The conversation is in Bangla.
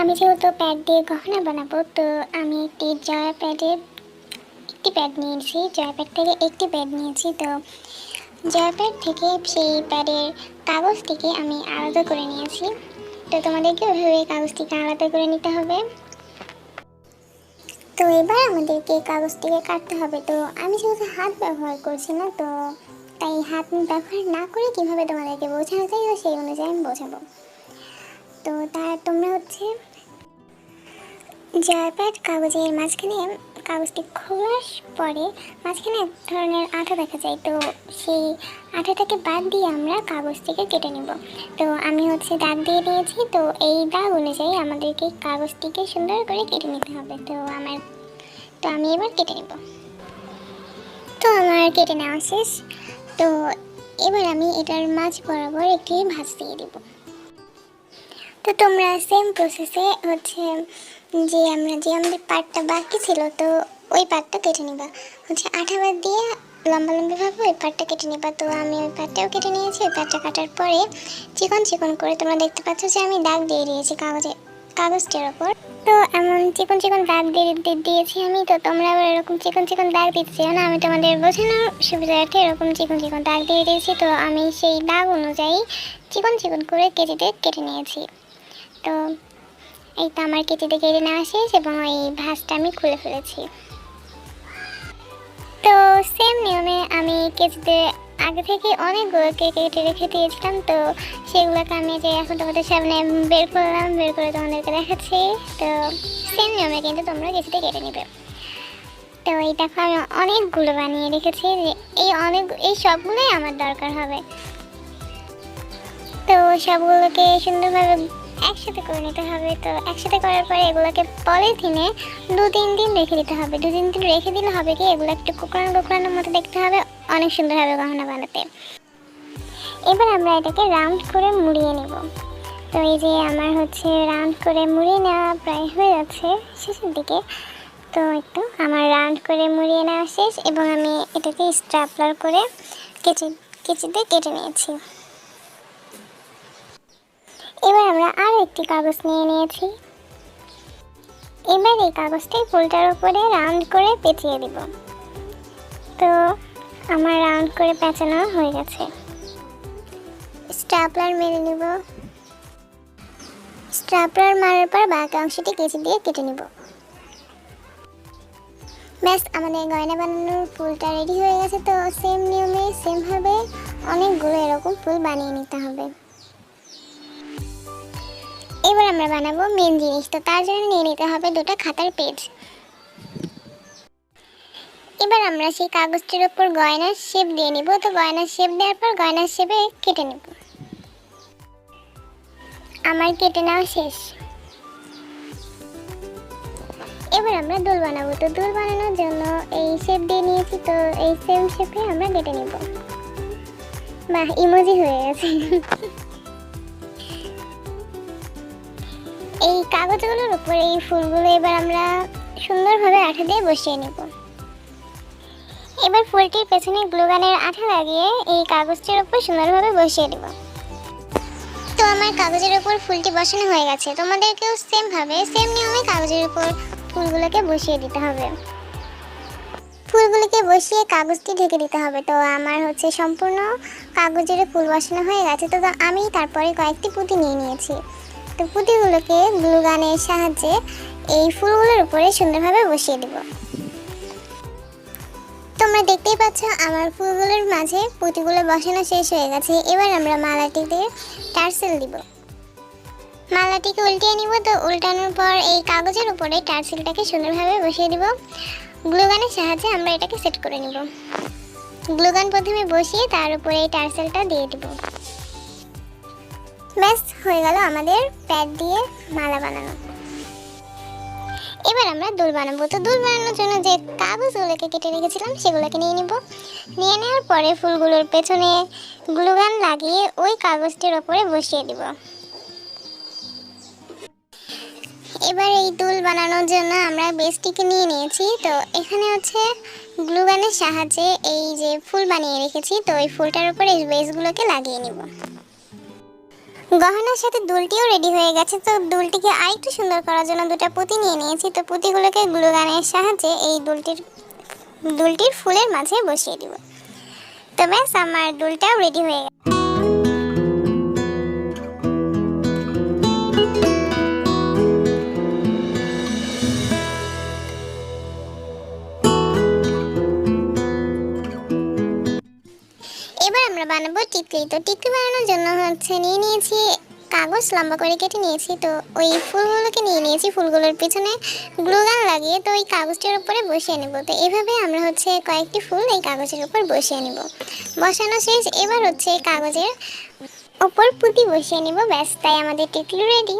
আমি যেহেতু প্যাড দিয়ে গহনা বানাবো, তো আমি একটি জয়া প্যাডের একটি প্যাড নিয়েছি। জয়া প্যাড থেকে একটি প্যাড নিয়েছি। তো জয়া প্যাড থেকে সেই প্যাডের কাগজটিকে আমি আলাদা করে নিয়েছি। তো তোমাদেরকে ওইভাবে কাগজটিকে আলাদা করে নিতে হবে। তো এবার আমাদেরকে কাগজটিকে কাটতে হবে। তো আমি যেহেতু হাত ব্যবহার করছি না, তো তাই হাত ব্যবহার না করে কীভাবে তোমাদেরকে বোঝানো যায় তো সেই অনুযায়ী আমি বোঝাবো। তো তার তোমরা হচ্ছে জয়প্যাড কাগজের মাঝখানে, কাগজটি খোলার পরে মাঝখানে এক ধরনের আঠা দেখা যায়। তো সেই আঠাটাকে বাদ দিয়ে আমরা কাগজটিকে কেটে নেব। তো আমি হচ্ছে দাগ দিয়ে দিয়েছি। তো এই দাগ অনুযায়ী আমাদেরকে কাগজটিকে সুন্দর করে কেটে নিতে হবে। তো আমার, তো আমি এবার কেটে নেব। তো আমার কেটে নেওয়া শেষ। তো এবার আমি এটার মাঝ বরাবর একটি ভাঁজ দিয়ে দেবো। তো তোমরা সেম প্রসেসে হচ্ছে যে আমরা যে আমাদের পার্টটা বাকি ছিল, তো ওই পার্টটা কেটে নিবা। হচ্ছে আঠাবার দিয়ে লম্বা লম্বিভাবে ওই পার্টটা কেটে নিবা। তো আমি ওই পার্টটাও কেটে নিয়েছি, ওই পার্টটা কাটার পরে চিকন চিকন করে তোমরা দেখতে পাচ্ছ যে আমি দাগ দিয়ে দিয়েছি কাগজে, কাগজটার ওপর। তো এমন চিকন চিকন দাগ দিয়ে দিয়ে- দিয়েছি আমি, তো তোমরা আবার এরকম চিকন চিকন দাগ দিতে চাও না, আমি তোমাদের বোঝানোর সুবিধার্থে এরকম চিকন চিকন দাগ দিয়ে দিয়েছি। তো আমি সেই দাগ অনুযায়ী চিকন চিকন করে কেজিতে কেটে নিয়েছি। তো এই তো আমার কেচিতে কেটে নেওয়া শেষ এবং এই ভাঁজটা আমি খুলে ফেলেছি। তো সেম নিয়মে আমি কেচিতে আগে থেকে অনেকগুলো কেটে কেটে রেখে দিয়েছিলাম, তো সেগুলোকে আমি যে এখন তোমাদের সামনে বের করলাম, বের করে তোমাদেরকে দেখাচ্ছি। তো সেম নিয়মে কিন্তু তোমরা কেচিতে কেটে নেবে। তো এই দেখো, আমি অনেকগুলো বানিয়ে রেখেছি যে এই অনেক, এই সবগুলোই আমার দরকার হবে। তো সবগুলোকে সুন্দরভাবে একসাথে করে নিতে হবে। তো একসাথে করার পরে এগুলোকে পলিথিনে দু তিন দিন রেখে দিতে হবে। দু তিন দিন রেখে দিলে হবে কি, এগুলো একটু কোকড়ানো কোকড়ানোর মতো দেখতে হবে, অনেক সুন্দর হবে গহনা বানাতে। এবার আমরা এটাকে রাউন্ড করে মুড়িয়ে নেব। তো এই যে আমার হচ্ছে রাউন্ড করে মুড়িয়ে নেওয়া প্রায় হয়ে যাচ্ছে শেষের দিকে। তো একটু আমার রাউন্ড করে মুড়িয়ে নেওয়া শেষ এবং আমি এটাকে স্ট্রাপলার করে কেচি কেচিতে কেটে নিয়েছি এবার আমরা আরও একটি কাগজ নিয়ে নিয়েছি। এবার এই কাগজটাই ফুলটার উপরে রাউন্ড করে পেঁচিয়ে দিব। তো, আমার রাউন্ড করে পেঁচানো হয়ে গেছে। স্টাপলার মেরে নিব। স্টাপলার মারার পর বাকি অংশটি কেচি দিয়ে কেটে নিব। ব্যাস, আমাদের গয়না বানানোর ফুলটা রেডি হয়ে গেছে তো সেম নিয়মে সেমভাবে অনেকগুলো এরকম ফুল বানিয়ে নিতে হবে। এবার আমরা বানাবো মেন জিনিস। তো তার জন্য নিয়ে নিতে হবে দুটো খাতার পেজ এবার আমরা সেই কাগজটির উপর গয়নার শেপ দিয়ে নিব। তো গয়নার শেপ দেওয়ার পর গয়নার শেপে কেটে নেব। আমার কেটে নেওয়া শেষ। এবার আমরা দুল বানাবো। তো দুল বানানোর জন্য এই শেপ দিয়ে নিয়েছি। তো এই সেম শেপে আমরা কেটে নিব। বাহ ইমোজি হয়ে গেছে। এই কাগজগুলোর উপর এই ফুলগুলো এবার আমরা সুন্দরভাবে আঠা দিয়ে বসিয়ে নেব। এবার ফুলটির পেছনে গ্লুগানের আঠা লাগিয়ে এই কাগজটির উপর সুন্দরভাবে বসিয়ে দেব। তো আমার কাগজের উপর ফুলটি বসানো হয়ে গেছে। তোমাদেরকেও সেমভাবে, সেম নিয়মে কাগজের উপর ফুলগুলোকে বসিয়ে দিতে হবে। ফুলগুলিকে বসিয়ে কাগজটি ঢেকে দিতে হবে। তো আমার হচ্ছে সম্পূর্ণ কাগজের ফুল বসানো হয়ে গেছে। তো আমি তারপরে কয়েকটি পুঁতি নিয়ে নিয়েছি। তো পুঁতিগুলোকে গ্লুগানের সাহায্যে এই ফুলগুলোর উপরে সুন্দরভাবে বসিয়ে দেব। তোমরা দেখতেই পাচ্ছ আমার ফুলগুলোর মাঝে পুঁতিগুলো বসানো শেষ হয়ে গেছে। এবার আমরা মালাটিতে টার্সেল দিব। মালাটিকে উল্টিয়ে নিব তো উল্টানোর পর এই কাগজের উপরে টার্সেলটাকে সুন্দরভাবে বসিয়ে দিব। গ্লুগানের সাহায্যে আমরা এটাকে সেট করে নিব। গ্লুগান প্রথমে বসিয়ে তার উপরে এই টার্সেলটা দিয়ে দিব। ব্যাস, হয়ে গেল আমাদের প্যাড দিয়ে মালা বানানো। এবার আমরা দুল বানাবো। তো দুল বানানোর জন্য যে কাগজগুলোকে কেটে রেখেছিলাম, সেগুলোকে নিয়ে নিব। নিয়ে নেওয়ার পরে ফুলগুলোর পেছনে গ্লুগান লাগিয়ে ওই কাগজটির ওপরে বসিয়ে দিব। এবার এই দুল বানানোর জন্য আমরা বেসটিকে নিয়ে নিয়েছি। তো এখানে হচ্ছে গ্লুগানের সাহায্যে এই যে ফুল বানিয়ে রেখেছি, তো ওই ফুলটার উপরে এই বেসগুলোকে লাগিয়ে নিব। গহনার সাথে দুলটিও রেডি হয়ে গেছে। তো দুলটিকে আরেকটু সুন্দর করার জন্য দুটা পুঁতি নিয়ে নিয়েছি। তো পুঁতিগুলোকে গ্লুগানের সাহায্যে এই দুলটির দুলটির ফুলের মাঝে বসিয়ে দিব। তো ব্যাস, আমার দুলটাও রেডি হয়ে গেছে। বানাবো টিকলি। তো টিকলি বানানোর জন্য হচ্ছে নিয়ে নিয়েছি কাগজ, লম্বা করে কেটে নিয়েছি। তো ওই ফুলগুলোকে নিয়ে নিয়েছি, ফুলগুলোর পিছনে গ্লুগান লাগিয়ে তো ওই কাগজটার উপরে বসিয়ে নেব। তো এভাবে আমরা হচ্ছে কয়েকটি ফুল এই কাগজের উপর বসিয়ে নেব। বসানো শেষ, এবার হচ্ছে কাগজের ওপর পুঁতি বসিয়ে নেব। ব্যাস, তাই আমাদের টিকলি রেডি